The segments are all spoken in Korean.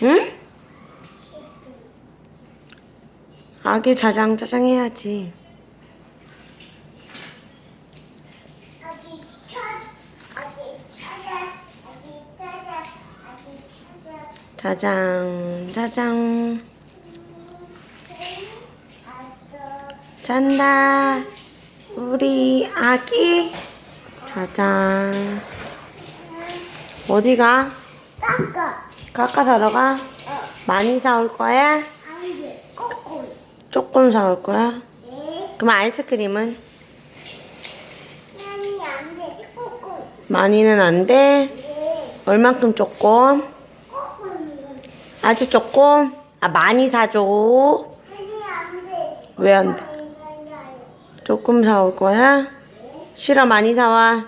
응? 아기 자장 자장 해야지. 자장 자장 잔다. 우리 아기 자장 어디가? 깎아 까까 사러 가? 많이 사올 거야? 조금 사올 거야? 네 그럼 아이스크림은? 많이는 안 돼? 네 얼만큼 조금? 아주 조금? 아, 많이 사줘. 왜 안 돼? 조금 사올 거야? 싫어, 많이 사와.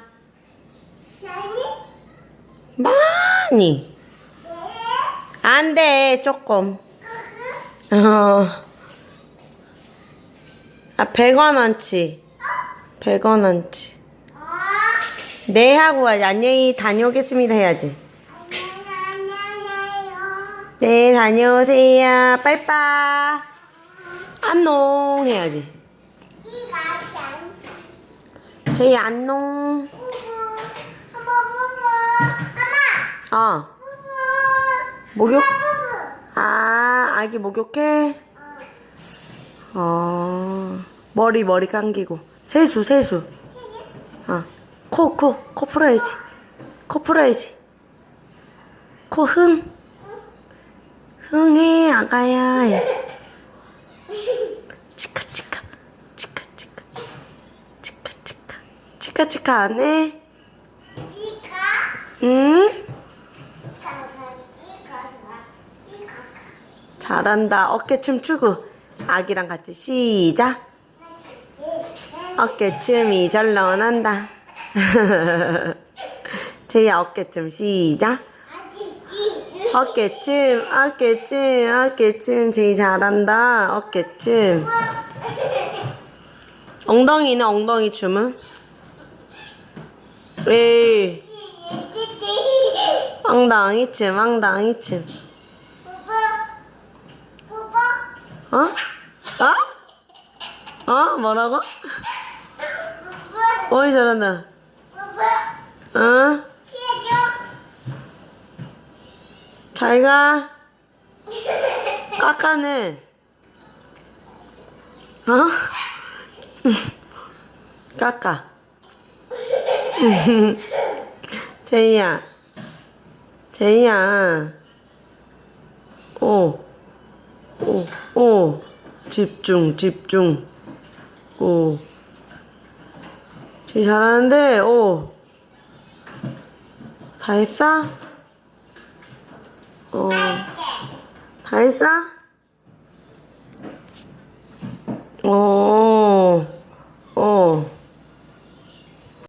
나니 많이. 네안 돼, 조금. 어. 아, 100원어치. 100원어치. 아네 하고 와야지. 안녕히 다녀오겠습니다 해야지. 네, 다녀오세요. 빠이빠. 안녕 해야지. 제이 안녕. 엄마 어, 목욕. 아, 아기 목욕해? 어, 머리, 머리 감기고. 세수, 세수. 어, 코, 코, 코 풀어야지. 코 풀어야지. 코 흥. 흥해, 아가야. 치카, 치카. 치카, 치카. 치카, 치카. 치카, 치카 안 해? 이가 응? 가가 이가가 이가가 잘한다. 어깨춤 추고. 아기랑 같이 시작. 어깨춤이 절로 난다. 제이야 어깨춤 시작. 어깨춤, 어깨춤, 어깨춤 제이 잘한다. 어깨춤. 엉덩이는 엉덩이 춤은? 왜? 엉덩이 춤, 엉덩이 춤. 어? 어? 어? 뭐라고? 어이 잘한다. 어? 잘 가. 깎아내. 어? 깎아. 제이야. 제이야. 오. 오. 오. 집중, 집중. 오. 제이 잘하는데, 오. 다 했어? 어. 다 했어? 오.